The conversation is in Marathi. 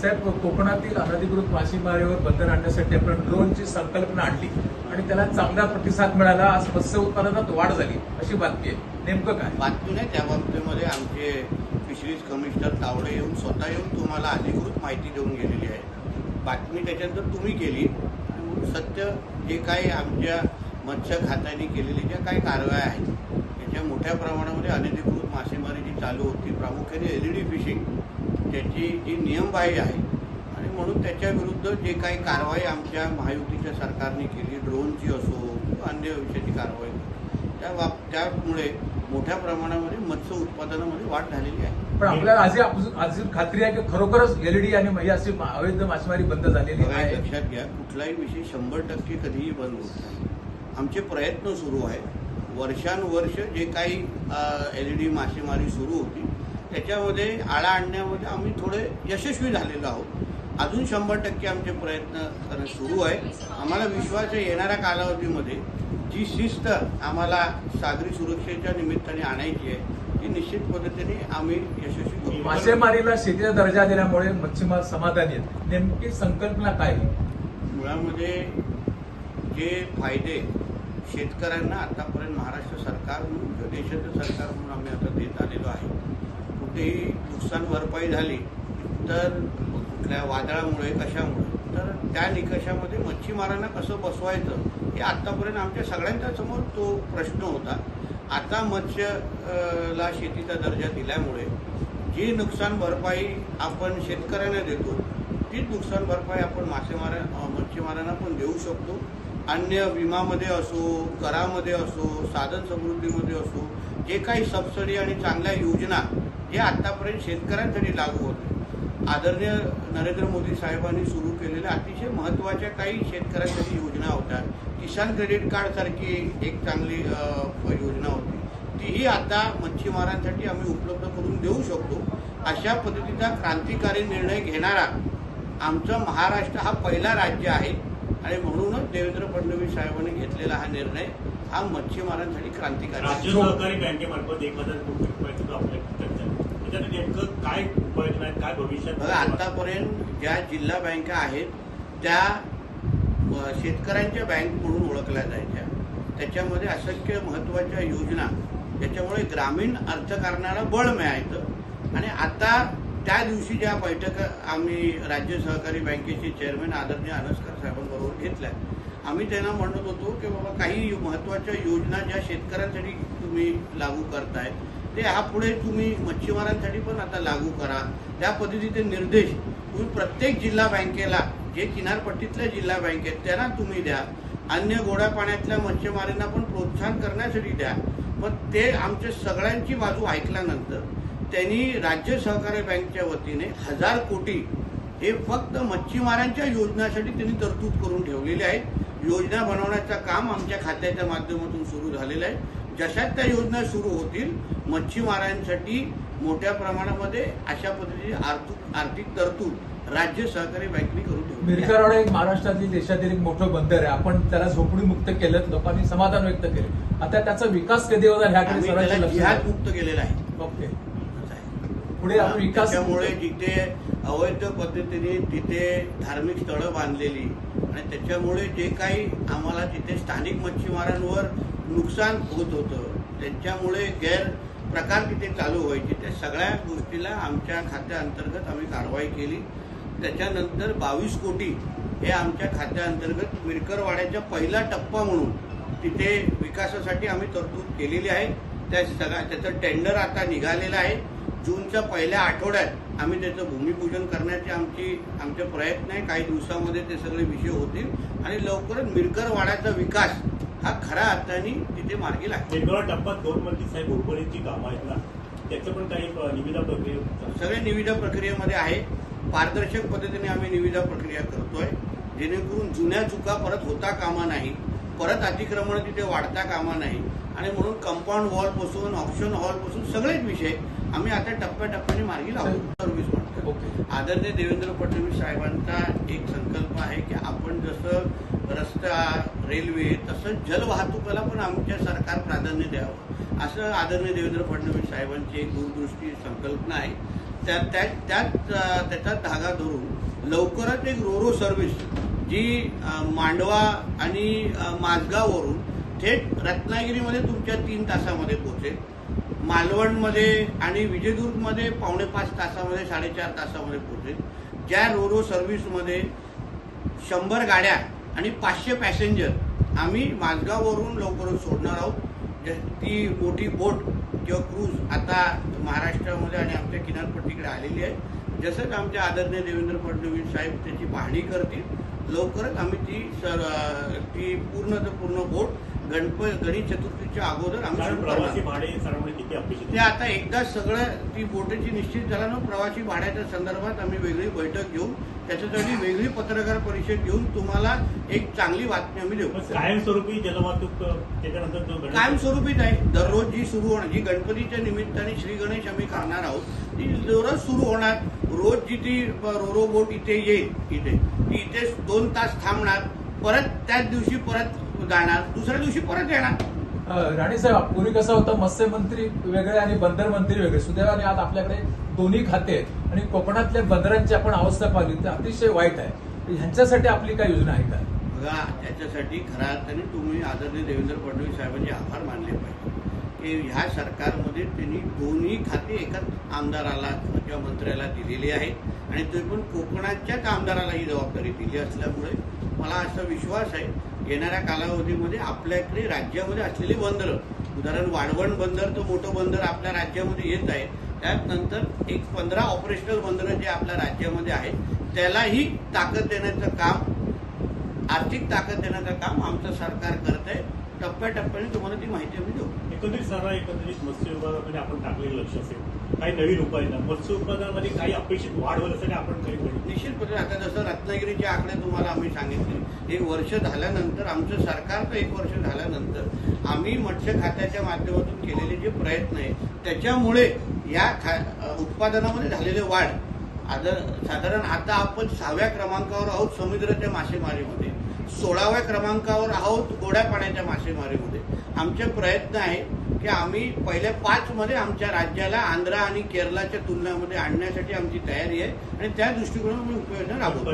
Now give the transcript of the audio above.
साहेब कोकणातील अनधिकृत मासेमारीवर बंधन आणण्यासाठी आपण ड्रोनची संकल्पना आणली आणि त्याला चांगला प्रतिसाद मिळाला. आज मत्स्य उत्पादनात वाढ झाली. अशी बातमी आहे. नेमकं काय? बातमी नाही त्या बाबतीमध्ये आमचे फिशरीज कमिशनर तावडे येऊन स्वतः येऊन तुम्हाला अधिकृत माहिती देऊन गेलेली आहे. बातमी त्याच्यानंतर तुम्ही केली. सत्य जे काही आमच्या मत्स्य खात्याने केलेली ज्या काही कारवाया आहेत त्याच्या मोठ्या प्रमाणामध्ये अनधिकृत मासेमारी जी चालू होती. प्रामुख्याने एल ई डी फिशिंग त्याची जी नियमबाह्य आहे. आणि म्हणून त्याच्या विरुद्ध जे काही कारवाई आमच्या महायुतीच्या सरकारने केली ड्रोनची असो किंवा अन्य विषयाची कारवाई. त्या बाब त्यामुळे मोठ्या प्रमाणामध्ये मत्स्य उत्पादनामध्ये वाढ झालेली आहे. पण आपल्याला आजही अजून खात्री आहे की खरोखरच एलईडी आणि ही अशी अवैध मासेमारी बंद झालेली आहे. लक्षात घ्या कुठलाही विषय शंभर टक्के कधीही बंद होत नाही. आमचे प्रयत्न सुरू आहेत. वर्षानुवर्ष जे काही एल ई डी मासेमारी सुरू होती त्याच्यामध्ये आळा आणण्यामध्ये आम्ही थोडे यशस्वी झालेलो आहोत. अजून शंभर टक्के आमचे प्रयत्न करणं सुरू आहे. आम्हाला विश्वास आहे येणाऱ्या कालावधीमध्ये जी शिस्त आम्हाला सागरी सुरक्षेच्या निमित्ताने आणायची आहे ती निश्चित पद्धतीने आम्ही यशस्वी करू. मासेमारीला शेतीचा दर्जा दिल्यामुळे मच्छीमार समाधानी आहेत. नेमकी संकल्पना काय? मुळामध्ये जे फायदे शेतकऱ्यांना आतापर्यंत महाराष्ट्र सरकार म्हणून देशाचं सरकार म्हणून आम्ही आता देत आलेलो आहे. कुठेही नुकसान भरपाई झाली तर कुठल्या वादळामुळे कशामुळे तर त्या निकषामध्ये मच्छीमारांना कसं बसवायचं हे आत्तापर्यंत आमच्या सगळ्यांच्या समोर तो प्रश्न होता. आता मत्स्य ला शेतीचा दर्जा दिल्यामुळे जी नुकसान भरपाई आपण शेतकऱ्यांना देतो तीच नुकसान भरपाई आपण मासेमारा मच्छीमारांना पण देऊ शकतो. अन्य विमामध्ये असो करामध्ये असो साधन समृद्धीमध्ये असो जे काही सबसिडी आणि चांगल्या योजना जे आत्तापर्यंत शेतकऱ्यांसाठी लागू होते आदरणीय नरेंद्र मोदी साहेबांनी सुरू केलेल्या अतिशय महत्त्वाच्या काही शेतकऱ्यांसाठी योजना होत्या. किसान क्रेडिट कार्डसारखी एक चांगली योजना होती. तीही आता मच्छीमारांसाठी आम्ही उपलब्ध करून देऊ शकतो. अशा पद्धतीचा क्रांतिकारी निर्णय घेणारा आमचं महाराष्ट्र हा पहिला राज्य आहे. आणि म्हणूनच देवेंद्र फडणवीस साहेबांनी घेतलेला हा निर्णय हा मच्छीमारांसाठी क्रांतिकारी. राज्य सहकारी बँकेमार्फत एक हजार कोटी रुपयाचं आपल्या नेमकं काय उपाययोजना आहेत काय भविष्यात बघा आतापर्यंत ज्या जिल्हा बँका आहेत त्या शेतकऱ्यांच्या बँक म्हणून ओळखल्या जायच्या. त्याच्यामध्ये असंख्य महत्त्वाच्या योजना त्याच्यामुळे ग्रामीण अर्थकारणाला बळ मिळायचं. आणि आता त्या दिवशी ज्या बैठक आम्ही राज्य सहकारी बँकेचे चेअरमॅन आदरणीय अनस्कर साहेबांबरोबर आम्ही त्यांना म्हणत होतो की बाबा काही महत्त्वाच्या योजना ज्या शेतकऱ्यांसाठी तुम्ही लागू करताय ते ह्यापुढे तुम्ही मच्छीमारांसाठी पण आता लागू करा. त्या पद्धतीचे निर्देश तुम्ही प्रत्येक जिल्हा बँकेला जे किनारपट्टीतल्या जिल्हा बँकेत त्यांना तुम्ही द्या. अन्य गोड्या पाण्यातल्या मच्छीमारांना पण प्रोत्साहन करण्यासाठी द्या. मग ते आमच्या सगळ्यांची बाजू ऐकल्यानंतर त्यांनी राज्य सहकारी बँकच्या वतीने हजार कोटी हे फक्त मच्छीमारांच्या योजनासाठी त्यांनी तरतूद करून ठेवलेली आहे योजना बनवण्याचं काम आमच्या खात्याच्या माध्यमातून सुरू झालेलं आहे जशात त्या योजना सुरू होतील मच्छीमारांसाठी मोठ्या प्रमाणामध्ये अशा पद्धतीची आर्थिक आर्थिक तरतूद राज्य सहकारी बँकेने करून ठेवली. मिरकरवाडा एक महाराष्ट्रातील देशातील एक मोठं बंदर आहे आपण त्याला झोपडी मुक्त केलं लोकांनी समाधान व्यक्त केले आता त्याचा विकास कधी होणार ह्याकडे जिहाद. मुक्त केलेला आहे ओके. पुढे आपण विकास त्याच्यामुळे जिथे अवैध पद्धतीने तिथे धार्मिक स्थळं बांधलेली आणि त्याच्यामुळे जे काही आम्हाला तिथे स्थानिक मच्छीमारांवर नुकसान होत होतं त्यांच्यामुळे गैर प्रकार तिथे चालू व्हायचे. त्या सगळ्या गोष्टीला आमच्या खात्याअंतर्गत आम्ही कारवाई केली. त्याच्यानंतर बावीस कोटी हे आमच्या खात्याअंतर्गत मिरकरवाड्याचा पहिला टप्पा म्हणून तिथे विकासासाठी आम्ही तरतूद केलेली आहे. त्या सगळ्या त्याचं टेंडर आता निघालेलं आहे. जूनच्या पहिल्या आठवड्यात आम्ही त्याचं भूमिपूजन करण्याचे आमची आमचे प्रयत्न आहे. काही दिवसामध्ये ते सगळे विषय होतील. आणि लवकरच मिरकरवाड्याचा विकास हा खऱ्या अर्थाने तिथे मार्गी लागेल. वेगवेगळ्या टप्प्यात दोन मध्ये साहेब उर्वरितची कामं आहेत ना त्याचं पण काही निविदा प्रक्रिया सगळे निविदा प्रक्रियेमध्ये आहे. पारदर्शक पद्धतीने आम्ही निविदा प्रक्रिया करतोय. जेणेकरून जुन्या चुका परत होता कामा नाही. परत अतिक्रमण तिथे वाढता कामा नाही. आणि म्हणून कंपाऊंड वॉलपासून ऑप्शन हॉलपासून सगळेच विषय आम्ही आता टप्प्याटप्प्याने मार्गी लावतो सर्व्हिस म्हणतो ओके. आदरणीय देवेंद्र फडणवीस साहेबांचा एक संकल्प आहे की आपण जसं रस्ता रेल्वे तसंच जलवाहतुकीला पण आमच्या सरकार प्राधान्य द्यावं. असं आदरणीय देवेंद्र फडणवीस साहेबांची एक दूरदृष्टी संकल्पना आहे. त्या त्या- त्यात त्याचा धागा धरून लवकरच एक रोरो सर्व्हिस जी मांडवा आणि माझगाववरून थेट रत्नागिरीमध्ये तुमच्या तीन तासामध्ये पोहोचेल. मालवणमध्ये आणि विजयदुर्गमध्ये पावणे पाच तासामध्ये साडेचार तासामध्ये पोहोचेल. ज्या रोरो सर्व्हिसमध्ये शंभर गाड्या आणि पाचशे पॅसेंजर आम्ही माझगाववरून लवकरच सोडणार आहोत. ज- ती मोठी बोट किंवा क्रूज आता महाराष्ट्रामध्ये आणि आमच्या किनारपट्टीकडे आलेली आहे. जसंच आमच्या आदरणीय देवेंद्र फडणवीस साहेब त्याची पाहणी करतील लवकरच आम्ही ती सर ती पूर्ण तर पूर्ण बोट गणप गणेश चतुर्थीच्या अगोदर आम्ही कारण सुरू प्रवासी करणार. भाडे साधारण किती अपेक्षित ते आहे? आता एकदा सगळं ती बोटीची निश्चित झाल्यानं प्रवासी भाड्याच्या संदर्भात आम्ही वेगळी बैठक घेऊन त्याच्यासाठी वेगळी पत्रकार परिषद घेऊन तुम्हाला एक चांगली बातमी आम्ही देऊ पण कायमस्वरूपी जलवाहतूक अ, त्याच्यानंतर जो गणेश- कायमस्वरूपीच आहे दररोज जी सुरू होणार जी गणपतीच्या निमित्ताने श्री गणेश आम्ही करणार आहोत ती दररोज सुरू होणार रोज जी ती रोरो बोट इथे येईल इथे ती इथे दोन तास थांबणार परत त्याच दिवशी परत जाणार दुसऱ्या दिवशी परत येणार. राणे साहेब पूर्वी कसं होतं मत्स्य मंत्री वेगळे आणि बंदर मंत्री वेगळे. सुदैवाने आज आपल्याकडे दोन्ही खाते आहेत आणि कोकणातल्या बंदरांची आपण अवस्था पाहिली तर अतिशय वाईट आहे. ह्यांच्यासाठी आपली काय योजना आहे का बघा त्याच्यासाठी खऱ्या अर्थाने तुम्ही आदरणीय देवेंद्र फडणवीस साहेबांचे आभार मानले पाहिजे. की ह्या सरकारमध्ये त्यांनी दोन्ही खाते एकाच आमदाराला किंवा मंत्र्याला दिलेली आहेत आणि ते पण कोकणाच्याच आमदाराला ही जबाबदारी दिली असल्यामुळे मला असा विश्वास आहे येणाऱ्या कालावधीमध्ये आपल्याकडे राज्यामध्ये असलेली बंदरं उदाहरण वाढवण बंदर तो मोठं बंदर आपल्या राज्यामध्ये येत आहे. त्यात नंतर एक पंधरा ऑपरेशनल बंदरं जे आपल्या राज्यामध्ये आहेत त्यालाही ताकद देण्याचं काम आर्थिक ताकद देण्याचं काम आमचं सरकार करत आहे टप्प्याटप्प्याने तुम्हाला ती माहिती आम्ही देऊ. एकंदरीत सारा एकंदरीत मत्स्य विभागाकडे आपण टाकलेलं लक्ष असेल. काही नवीन उपाययोजना मत्स्य उत्पादनामध्ये काही अपेक्षित वाढ होण्यासाठी आपण काही निश्चितपणे आता जसं रत्नागिरीचे आकडे तुम्हाला आम्ही सांगितले एक वर्ष झाल्यानंतर आमचं सरकारचं एक वर्ष झाल्यानंतर आम्ही मत्स्य खात्याच्या माध्यमातून केलेले जे प्रयत्न आहे त्याच्यामुळे या खा उत्पादनामध्ये झालेले वाढ आता साधारण आता आपण सहाव्या क्रमांकावर आहोत समुद्राच्या मासेमारीमध्ये. सोळाव्या क्रमांकावर आहोत गोड्या पाण्याच्या मासेमारीमध्ये. आमचे प्रयत्न आहे की आम्ही पहिल्या पाच मध्ये आमच्या राज्याला आंध्रा आणि केरळाच्या तुलनामध्ये आणण्यासाठी आमची तयारी आहे आणि त्या दृष्टिकोनातून आम्ही उपाययोजना राबवतो.